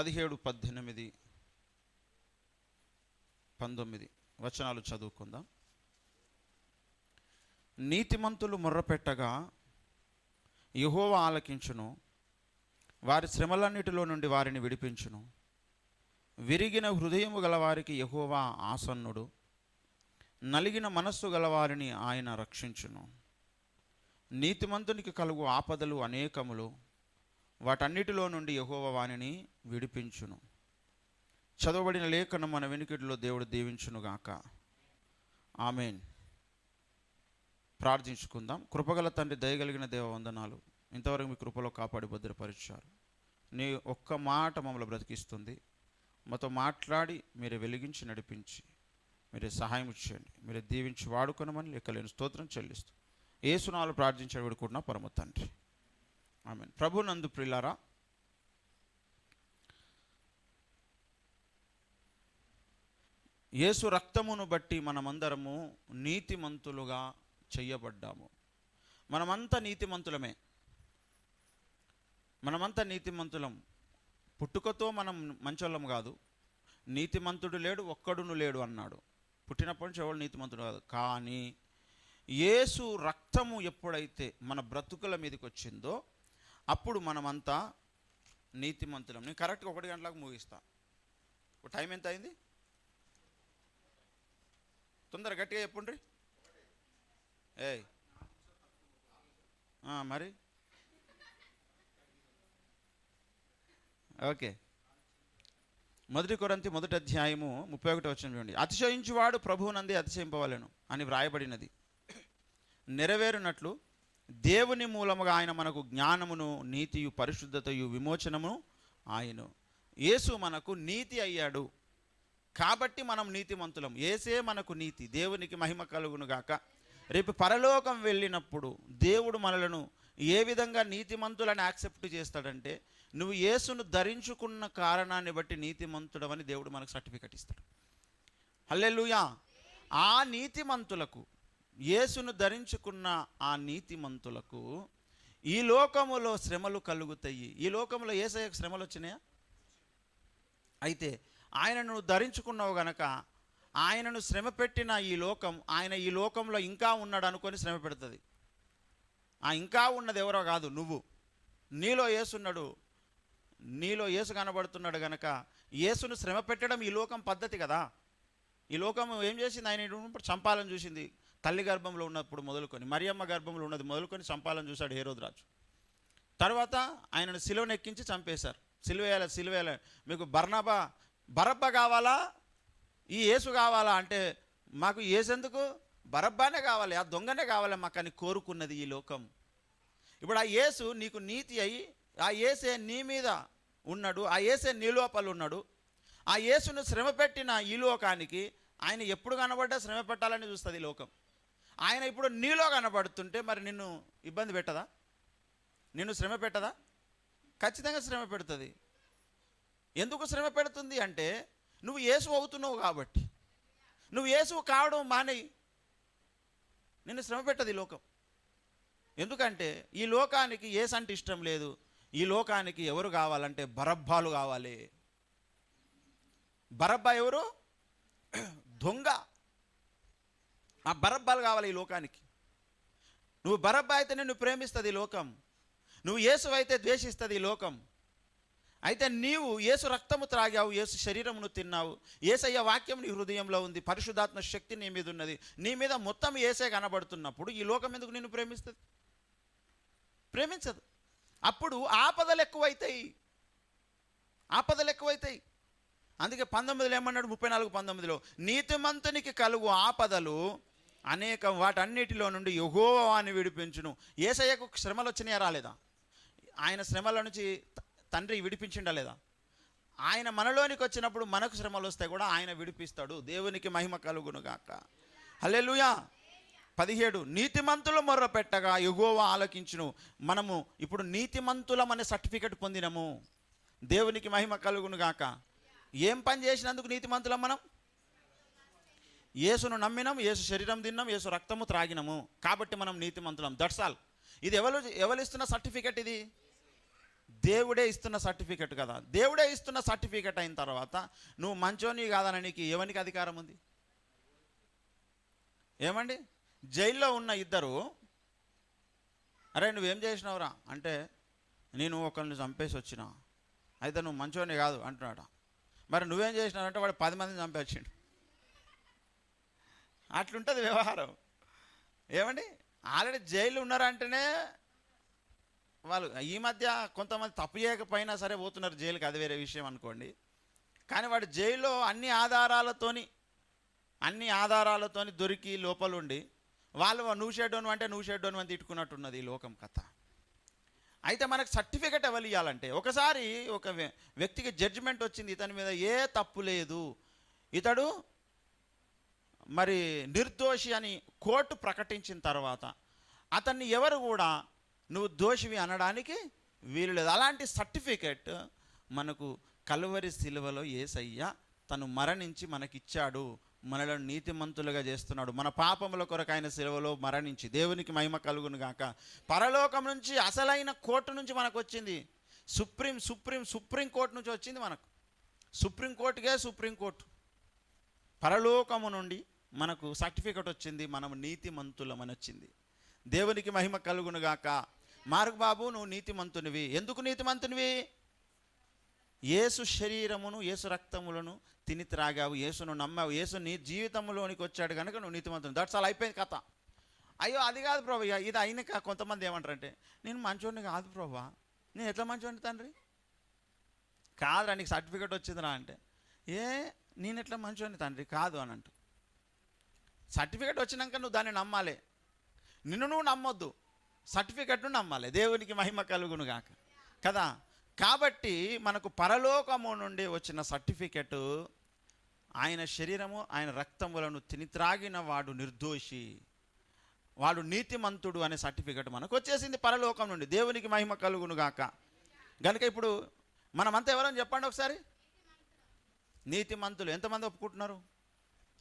పదిహేడు పద్దెనిమిది పంతొమ్మిది వచనాలు చదువుకుందాం. నీతిమంతులు మొర్రపెట్టగా యహోవ ఆలకించును వారి శ్రమలన్నిటిలో నుండి వారిని విడిపించును. విరిగిన హృదయము గలవారికి యహోవా ఆసన్నుడు నలిగిన మనస్సు గలవారిని ఆయన రక్షించును. నీతిమంతునికి కలుగు ఆపదలు అనేకములు వాటన్నిటిలో నుండి యహోవ వాణిని విడిపించును. చదవబడిన లేఖను మన వెనుకటిలో దేవుడు దీవించునుగాక ఆమెన్. ప్రార్థించుకుందాం. కృపగల తండ్రి దయగలిగిన దేవ వందనాలు. ఇంతవరకు మీ కృపలో కాపాడి భద్రపరిచారు. నీ ఒక్క మాట మమ్మల్ని బ్రతికిస్తుంది. మాతో మాట్లాడి మీరు వెలిగించి నడిపించి మీరే సహాయం చేయండి. మీరే దీవించి వాడుకొనమని లెక్కలేని స్తోత్రం చెల్లిస్తూ. ఏసునాలు ప్రార్థించాడు కూడా పరమ తండ్రి. ఆమె ప్రభు నందు ప్రిలారా యేసు రక్తమును బట్టి మనమందరము నీతిమంతులుగా చెయ్యబడ్డాము మనమంతా నీతిమంతులమే. మనమంతా నీతిమంతులం. పుట్టుకతో మనం మంచోళ్ళం కాదు. నీతిమంతుడు లేడు ఒక్కడును లేడు అన్నాడు. పుట్టినప్పటి నుంచి ఎవడు నీతిమంతుడు కాదు. కానీ యేసు రక్తము ఎప్పుడైతే మన బ్రతుకుల మీదకి వచ్చిందో అప్పుడు మనమంతా నీతిమంతులం నేను కరెక్ట్గా ఒకటి గంటలకు ముగిస్తా. టైం ఎంత అయింది? తొందర గట్టిగా చెప్పుండ్రి. ఏయ్. మరి? ఓకే. మొదటి కొరంతి మొదటి అధ్యాయము ముప్పై ఒకటి వచ్చిన చూడండి. అతిశయించువాడు ప్రభువునంది అతిశయింపవలను అని వ్రాయబడినది. నెరవేరునట్లు దేవుని మూలముగా ఆయన మనకు జ్ఞానమును నీతియు పరిశుద్ధతయు విమోచనమును ఆయను. యేసు మనకు నీతి అయ్యాడు. కాబట్టి మనం నీతిమంతులం. ఏసే మనకు నీతి. దేవునికి మహిమ కలుగును గాక. రేపు పరలోకం వెళ్ళినప్పుడు దేవుడు మనలను ఏ విధంగా నీతిమంతులని యాక్సెప్ట్ చేస్తాడంటే నువ్వు యేసును ధరించుకున్న కారణాన్ని బట్టి నీతిమంతుడవని దేవుడు మనకు సర్టిఫికెట్ ఇస్తాడు. హల్లెలుయా! ఆ నీతిమంతులకు యేసును ధరించుకున్న ఆ నీతిమంతులకు ఈ లోకములో శ్రమలు కలుగుతాయి. ఈ లోకంలో ఏసయ్యకు శ్రమలు వచ్చినాయా? అయితే ఆయనను ధరించుకున్నావు గనక ఆయనను శ్రమ పెట్టిన ఈ లోకం ఆయన ఈ లోకంలో ఇంకా ఉన్నాడు అనుకొని శ్రమ పెడుతుంది. ఆ ఇంకా ఉన్నది ఎవరో కాదు నువ్వు. నీలో ఏసున్నాడు నీలో యేసు కనబడుతున్నాడు గనక యేసును శ్రమ పెట్టడం ఈ లోకం పద్ధతి కదా. ఈ లోకం ఏం చేసింది? ఆయన చంపాలని చూసింది. తల్లి గర్భంలో ఉన్నప్పుడు మొదలుకొని మరియమ్మ గర్భంలో ఉన్నది మొదలుకొని చంపాలని చూశాడు హేరోద్రాజు తర్వాత ఆయనను సిలువను ఎక్కించి చంపేశారు. సిలువేయాల సిలువేయాల? మీకు బర్ణబ బరబ్బ కావాలా? ఈ యేసు కావాలా? అంటే మాకు ఏసెందుకు బరబ్బానే కావాలి ఆ దొంగనే కావాలి మాకు అని కోరుకున్నది ఈ లోకం. ఇప్పుడు ఆ యేసు నీకు నీతి అయి ఆ ఏసే నీ మీద ఉన్నాడు ఆ ఏసే నీలోపలు ఉన్నాడు. ఆ యేసును శ్రమ పెట్టిన ఈ లోకానికి ఆయన ఎప్పుడు కనబడ్డా శ్రమ పెట్టాలని చూస్తుంది ఈ లోకం. ఆయన ఇప్పుడు నీలో కనబడుతుంటే మరి నిన్ను ఇబ్బంది పెట్టదా? నిన్ను శ్రమ పెట్టదా? ఖచ్చితంగా శ్రమ పెడుతుంది. ఎందుకు శ్రమ పెడుతుంది అంటే నువ్వు యేసు అవుతున్నావు కాబట్టి. నువ్వు యేసు కావడం మానేయి నిన్ను శ్రమ పెట్టదు ఈ లోకం. ఎందుకంటే ఈ లోకానికి ఏసు అంటే ఇష్టం లేదు. ఈ లోకానికి ఎవరు కావాలంటే బరబ్బాలు కావాలి. బరబ్బా ఎవరు? దొంగ. ఆ బరబ్బాలు కావాలి ఈ లోకానికి. నువ్వు బరబ్బా అయితే నిన్ను ప్రేమిస్తుంది ఈ లోకం. నువ్వు యేసు అయితే ద్వేషిస్తుంది ఈ లోకం. అయితే నీవు యేసు రక్తము త్రాగావు యేసు శరీరమును తిన్నావు. ఏసయ్య వాక్యం నీ హృదయంలో ఉంది. పరిశుద్ధాత్మ శక్తి నీ మీద ఉన్నది. నీ మీద మొత్తం ఏసే కనబడుతున్నప్పుడు ఈ లోకం ఎందుకు నిన్ను ప్రేమిస్తుంది? ప్రేమించదు. అప్పుడు ఆపదలు ఎక్కువైతాయి. ఆపదలు ఎక్కువైతాయి. అందుకే పంతొమ్మిదిలో ఏమన్నాడు? ముప్పై నాలుగు పంతొమ్మిదిలో నీతిమంతునికి కలుగు ఆపదలు అనేకం వాటన్నిటిలో నుండి యహోవాని విడిపించును. ఏసయ్యకు శ్రమలు వచ్చినాయా రాలేదా? ఆయన శ్రమల నుంచి తండ్రి విడిపించిండా లేదా? ఆయన మనలోనికి వచ్చినప్పుడు మనకు శ్రమలు వస్తాయి కూడా ఆయన విడిపిస్తాడు. దేవునికి మహిమ కలుగును గాక. హల్లెలూయా! పదిహేడు నీతిమంతులు మొర్ర పెట్టగా ఎగోవా ఆలకించును. మనము ఇప్పుడు నీతిమంతులం అనే సర్టిఫికెట్ పొందినము. దేవునికి మహిమ కలుగును గాక. ఏం పని చేసినందుకు నీతిమంతులం మనం? యేసును నమ్మినాం యేసు శరీరం తిన్నాం యేసు రక్తము త్రాగినము. కాబట్టి మనం నీతిమంతులం. దట్స్ ఆల్ ఇది ఎవరు ఎవరు ఇస్తున్న సర్టిఫికెట్ ఇది? దేవుడే ఇస్తున్న సర్టిఫికెట్ కదా. దేవుడే ఇస్తున్న సర్టిఫికెట్ అయిన తర్వాత నువ్వు మంచోని కాదని నీకు ఎవరికి అధికారం ఉంది? ఏమండి? జైల్లో ఉన్న ఇద్దరు అరే నువ్వేం చేసినావురా? అంటే నేను ఒకరిని చంపేసి వచ్చిన. అయితే నువ్వు మంచోని కాదు అంటున్నాడు. మరి నువ్వేం చేసినావు అంటే వాడు పది మందిని చంపేసిండు. అట్లుంటుంది వ్యవహారం. ఏమండి? ఆల్రెడీ జైలు ఉన్నారంటేనే వాళ్ళు ఈ మధ్య కొంతమంది తప్పు చేయకపోయినా సరే పోతున్నారు జైలుకి అది వేరే విషయం అనుకోండి. కానీ వాడు జైల్లో అన్ని ఆధారాలతోని అన్ని ఆధారాలతోని దొరికి లోపలుండి వాళ్ళు నువ్వు షెడ్డోను అంటే నువ్వు షెడ్డోను అని తిట్టుకున్నట్టున్నది ఈ లోకం కథ. అయితే మనకు సర్టిఫికెట్ ఎవరు ఇవ్వాలంటే ఒకసారి ఒక వ్యక్తికి జడ్జిమెంట్ వచ్చింది ఇతని మీద ఏ తప్పు లేదు. ఇతడు మరి నిర్దోషి అని కోర్టు ప్రకటించిన తర్వాత అతన్ని ఎవరు కూడా నువ్వు దోషివి అనడానికి వీలు లేదు. అలాంటి సర్టిఫికెట్ మనకు కలువరి శిలువలో ఏసయ్య తను మరణించి మనకిచ్చాడు. మనలను నీతిమంతులుగా చేస్తున్నాడు. మన పాపముల కొరకు ఆయన శిలువలో మరణించి దేవునికి మహిమ కలుగును గాక. పరలోకం నుంచి అసలైన కోర్టు నుంచి మనకు వచ్చింది సుప్రీం సుప్రీం సుప్రీం కోర్టు నుంచి వచ్చింది మనకు. సుప్రీం కోర్టుకే సుప్రీం కోర్టు. పరలోకము నుండి మనకు సర్టిఫికెట్ వచ్చింది మనం నీతిమంతులమని వచ్చింది దేవునికి మహిమ కలుగును గాక బాబు నువ్వు నీతిమంతునివి. ఎందుకు నీతిమంతునివి? ఏసు శరీరమును ఏసు రక్తములను తిని త్రాగావు ఏసును నమ్మావు ఏసు నీ జీవితంలోనికి వచ్చాడు కనుక నువ్వు నీతిమంతుని దట్స్ అలా అయిపోయింది కథ. అయ్యో అది కాదు ప్రభు ఇది అయినాక కొంతమంది ఏమంటారంటే నేను మంచోడిని కాదు ప్రభా నేను ఎట్లా మంచోడిని తండ్రి? కాదురా నీకు సర్టిఫికెట్ వచ్చిందిరా అంటే ఏ నేను ఎట్లా మంచోడిని తండ్రి? కాదు అని అంటూ సర్టిఫికేట్ వచ్చినాక నువ్వు దాన్ని నమ్మాలి. నిన్ను నువ్వు నమ్మొద్దు. సర్టిఫికెట్ను నమ్మాలి. దేవునికి మహిమ కలుగును గాక కదా? కాబట్టి మనకు పరలోకము నుండి వచ్చిన సర్టిఫికెట్ ఆయన శరీరము ఆయన రక్తములను తిని త్రాగిన వాడు నిర్దోషి. వాడు నీతిమంతుడు అనే సర్టిఫికెట్ మనకు వచ్చేసింది పరలోకం నుండి. దేవునికి మహిమ కలుగును గాక గనుక ఇప్పుడు మనమంతా ఎవరని చెప్పండి ఒకసారి? నీతిమంతులు. ఎంతమంది ఒప్పుకుంటున్నారు?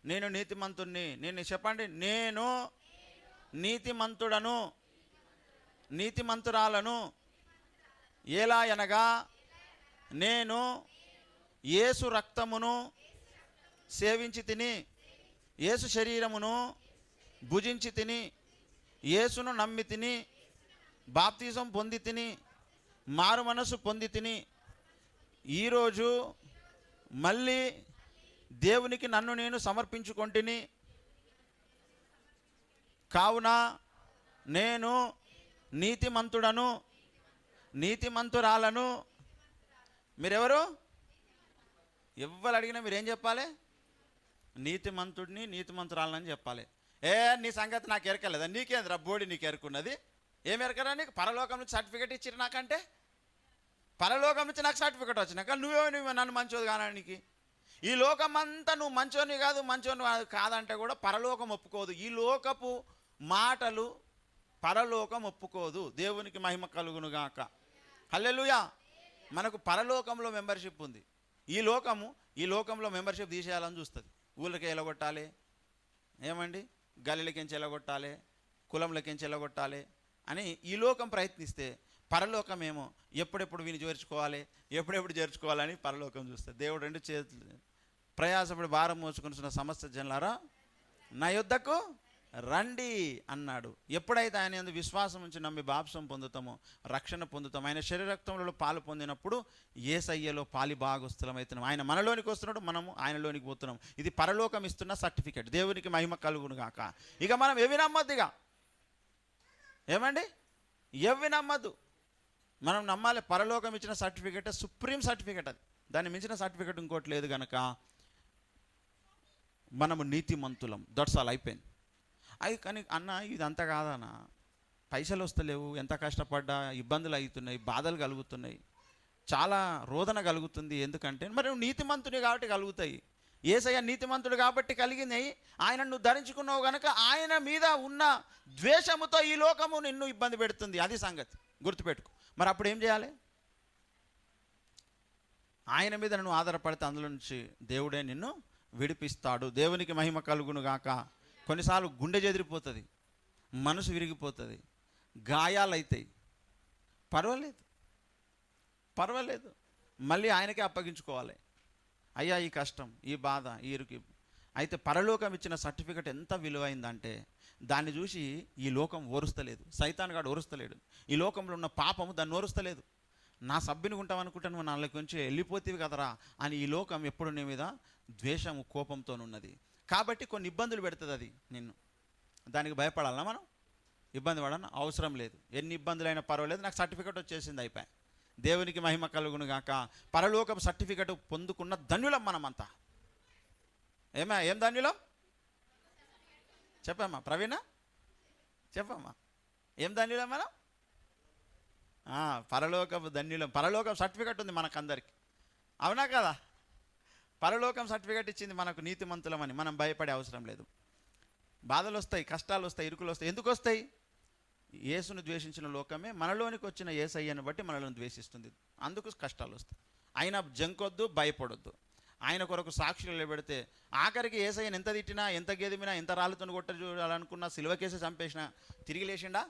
నేను నీతిమంతుణ్ణి. నేను చెప్పండి. నేను నీతిమంతుడను నీతిమంతురాలను ఎలా అనగా నేను యేసు రక్తమును సేవించి తిని యేసు శరీరమును భుజించి తిని యేసును నమ్మి తిని బాప్తిజం పొంది తిని మారు మనసు పొంది తిని ఈరోజు మళ్ళీ దేవునికి నన్ను నేను సమర్పించుకొంటిని. కావున నేను నీతిమంతుడను నీతిమంతురాలను. మీరెవరు? ఎవ్వరు అడిగినా మీరేం చెప్పాలి? నీతిమంతుడిని నీతిమంతురాలని చెప్పాలి. ఏ నీ సంగతి నాకు ఎరకలేదా? నీకేంద్రా బోడి నీకు ఎరుకున్నది ఏం ఎరకరా నీకు? పరలోకం నుంచి సర్టిఫికేట్ ఇచ్చిరు నాకంటే? పరలోకం నుంచి నాకు సర్టిఫికేట్ వచ్చినాక నువ్వే నువ్వు నన్ను మంచోది కానానికి? ఈ లోకం అంతా నువ్వు మంచోని కాదు మంచోని కాదంటే కూడా పరలోకం ఒప్పుకోదు. ఈ లోకపు మాటలు పరలోకం ఒప్పుకోదు. దేవునికి మహిమ కలుగును గాక. మనకు పరలోకంలో మెంబర్షిప్ ఉంది. ఈ లోకము ఈ లోకంలో మెంబర్షిప్ తీసేయాలని చూస్తుంది. ఊళ్ళకి ఎలగొట్టాలి. ఏమండి? గల్లెలకించి ఎలగొట్టాలి కులంలకించి ఎలగొట్టాలి అని ఈ లోకం ప్రయత్నిస్తే పరలోకమేమో ఎప్పుడెప్పుడు వీని చేర్చుకోవాలి ఎప్పుడెప్పుడు చేర్చుకోవాలని పరలోకం చూస్తే దేవుడు రెండు చేతులు ప్రయాసపడి భారం మోసుకున్న సమస్త జనులారా నా యుద్ధకు రండి అన్నాడు. ఎప్పుడైతే ఆయన యందు విశ్వాసం ఉంచి నమ్మి బాప్సం పొందుతామో రక్షణ పొందుతాం ఆయన శరీరక్తంలో పాలు పొందినప్పుడు ఏ సయ్యలో పాలి భాగస్థలమవుతున్నాం. ఆయన మనలోనికి వస్తున్నాడు మనము ఆయనలోనికి పోతున్నాం. ఇది పరలోకం ఇస్తున్న సర్టిఫికేట్. దేవునికి మహిమ కలుగును గాక. ఇక మనం ఎవి నమ్మద్దు ఇక? ఏమండి? ఎవి నమ్మద్దు? మనం నమ్మాలి పరలోకం ఇచ్చిన సర్టిఫికెట్ సుప్రీం సర్టిఫికెట్ అది. దాన్ని మించిన సర్టిఫికెట్ ఇంకోటి లేదు కనుక మనము నీతిమంతులం. దట్స్ ఆల్ అయిపోయింది. అది కానీ అన్న ఇదంతా కాదన్న. పైసలు వస్తలేవు ఎంత కష్టపడ్డా ఇబ్బందులు అవుతున్నాయి బాధలు కలుగుతున్నాయి. చాలా రోదన కలుగుతుంది. ఎందుకంటే మరి నువ్వు నీతిమంతుని కాబట్టి కలుగుతాయి. ఏసయ్య నీతిమంతుడు కాబట్టి కలిగినాయి ఆయన నువ్వు ధరించుకున్నావు కనుక ఆయన మీద ఉన్న ద్వేషముతో ఈ లోకము నిన్ను ఇబ్బంది పెడుతుంది. అది సంగతి. గుర్తుపెట్టుకో. మరి అప్పుడు ఏం చేయాలి? ఆయన మీద నువ్వు ఆధారపడితే అందులో నుంచి దేవుడే నిన్ను విడిపిస్తాడు. దేవునికి మహిమ కలుగును గాక. కొన్నిసార్లు గుండె చెదిరిపోతుంది మనసు విరిగిపోతుంది గాయాలు పర్వాలేదు. పర్వాలేదు. మళ్ళీ ఆయనకే అప్పగించుకోవాలి. అయ్యా ఈ కష్టం ఈ బాధ ఈ ఇరుకు. అయితే పరలోకం ఇచ్చిన సర్టిఫికెట్ ఎంత విలువైందంటే దాన్ని చూసి ఈ లోకం ఓరుస్తలేదు. సైతాన్గాడు ఓరుస్తలేడు. ఈ లోకంలో ఉన్న పాపము దాన్ని ఓరుస్తలేదు. నా సభ్యుని ఉంటాం అనుకుంటే నువ్వు నాలుగు నుంచి వెళ్ళిపోతేవి కదరా అని ఈ లోకం ఎప్పుడు నీ మీద ద్వేషము కోపంతో ఉన్నది కాబట్టి కొన్ని ఇబ్బందులు పెడుతుంది అది నిన్ను. దానికి భయపడాలా మనం? ఇబ్బంది పడాలని? అవసరం లేదు. ఎన్ని ఇబ్బందులైనా పర్వాలేదు నాకు సర్టిఫికెట్ వచ్చేసింది అయిపోయి దేవునికి మహిమ కలుగును గాక. పరలోకం సర్టిఫికెట్ పొందుకున్న ధన్యులం మనమంతా. ఏమా? ఏం ధన్యులం? చెప్పమ్మా ప్రవీణ? చెప్పమ్మా. ఏం ధన్యులం మనం? ఆ, పరలోకపు ధన్యులం. పరలోకం సర్టిఫికెట్ ఉంది మనకందరికి. అవునా కదా? పరలోకం సర్టిఫికెట్ ఇచ్చింది మనకు నీతిమంతులమని మనం భయపడే అవసరం లేదు. బాధలు వస్తాయి కష్టాలు వస్తాయి ఇరుకులు వస్తాయి ఎందుకు వస్తాయి యేసును ద్వేషించిన లోకమే మనలోనికి వచ్చిన ఏసయ్యను బట్టి మనలను ద్వేషిస్తుంది. అందుకు కష్టాలు వస్తాయి అయినా జంకొద్దు భయపడొద్దు. ఆయన కొరకు సాక్షులు నిలబెడితే ఆఖరికి ఏసయ్యను ఎంత తిట్టినా ఎంత గేదిమినా ఎంత రాళ్ళతో కొట్ట చూడాలనుకున్నా సిల్వకేసి చంపేసినా తిరిగి లేచిండా?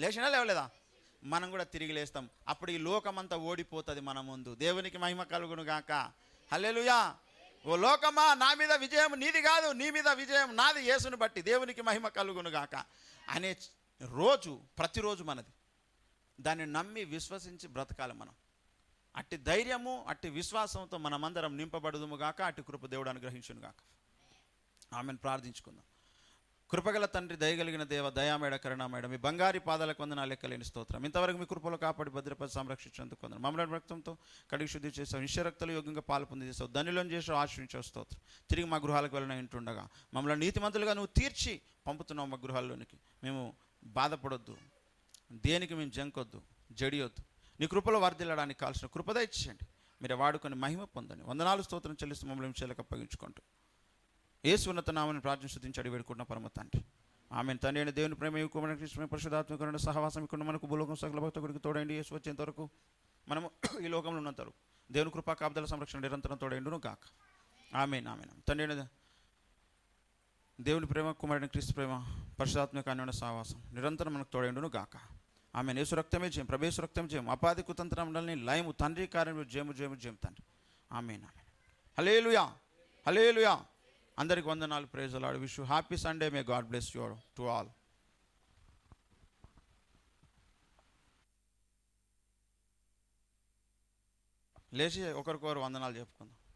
లేచినా లేవలేదా? మనం కూడా తిరిగి లేస్తాం. అప్పుడు ఈ లోకమంతా ఓడిపోతుంది మన ముందు. దేవునికి మహిమ కలుగును గాక. హల్లెలుయా! ఓ లోకమా నా మీద విజయం నీది కాదు నీ మీద విజయం నాది యేసును బట్టి దేవునికి మహిమ కలుగును గాక. అనే రోజు ప్రతిరోజు మనది. దాన్ని నమ్మి విశ్వసించి బ్రతకాలి మనం. అట్టి ధైర్యము అట్టి విశ్వాసంతో మనమందరం నింపబడుదుము గాక అట్టి కృప దేవుడు అనుగ్రహించును గాక. ఆమెను. ప్రార్థించుకుందాం. కృపగల తండ్రి దయగలిగిన దేవ దయామేడ కరుణామేడ మీ బంగారి పాదాలకు వందనాలు లెక్కలేని స్తోత్రం. ఇంతవరకు మీ కృపలో కాపాడి భద్రపతి సంరక్షించేందుకు కొందరు మమ్మల్ని రక్తంతో కడిగి శుద్ధి చేసావు నిశ్చరక్తలు యోగ్యంగా పాలు పొంది చేసావు ధనులను చేసావు ఆశ్రయించావు స్తోత్రం. తిరిగి మా గృహాలకు వెళ్ళిన ఇంటుండగా మమ్మల్ని నీతిమంతులుగా నువ్వు తీర్చి పంపుతున్నావు మా గృహాల్లోనికి. మేము బాధపడొద్దు. దేనికి మేము జంకొద్దు. జడియొద్దు. నీ కృపలో వర్దిల్లడానికి కావాల్సిన కృపద ఇచ్చేయండి మీరు వాడుకొని మహిమ పొందండి. వందనాలు స్తోత్రం చెల్లిస్తూ మమ్మల్ని విషయాలకు అప్పగించుకుంటూ. ఏసు ఉన్నత నామని ప్రార్థన శుద్ధించి అడిగి వేడుకుంటున్న పరమ తండ్రి. ఆమె తండ్రి అయిన దేవుని ప్రేమ కుమార కృష్ణ పరిశుధాత్మక సహవాసం ఇక్కడ మనకు భూలోకం సకల భక్తుడికి తోడండి. యేసు వచ్చేంత వరకు మనము ఈ లోకంలో ఉన్నంత వరకు దేవుని కృపా కాపుదల సంరక్షణ నిరంతరం తోడైండును గాక. ఆమె ఆమె తండ్రి అయిన దేవుని ప్రేమ కుమారుని క్రీస్తు ప్రేమ పరిశుధాత్మక అన్యోన్య సహవాసం నిరంతరం మనకు తోడైండును గాక. ఆమె నేసు రక్తమే జయం ప్రభేసు రక్తం జయం అపాధి కుతంత్ర మండలిని లయము తండ్రి కార్యం జయము జయము జయం తండ్రి. ఆమె ఆమె హలేలుయా హలేలుయా అందరికి వందనాలు praise the Lord wish happy Sunday. May God bless you to all. లేచి ఒకరికొకరు వందనాలు చెప్పుకుందాం.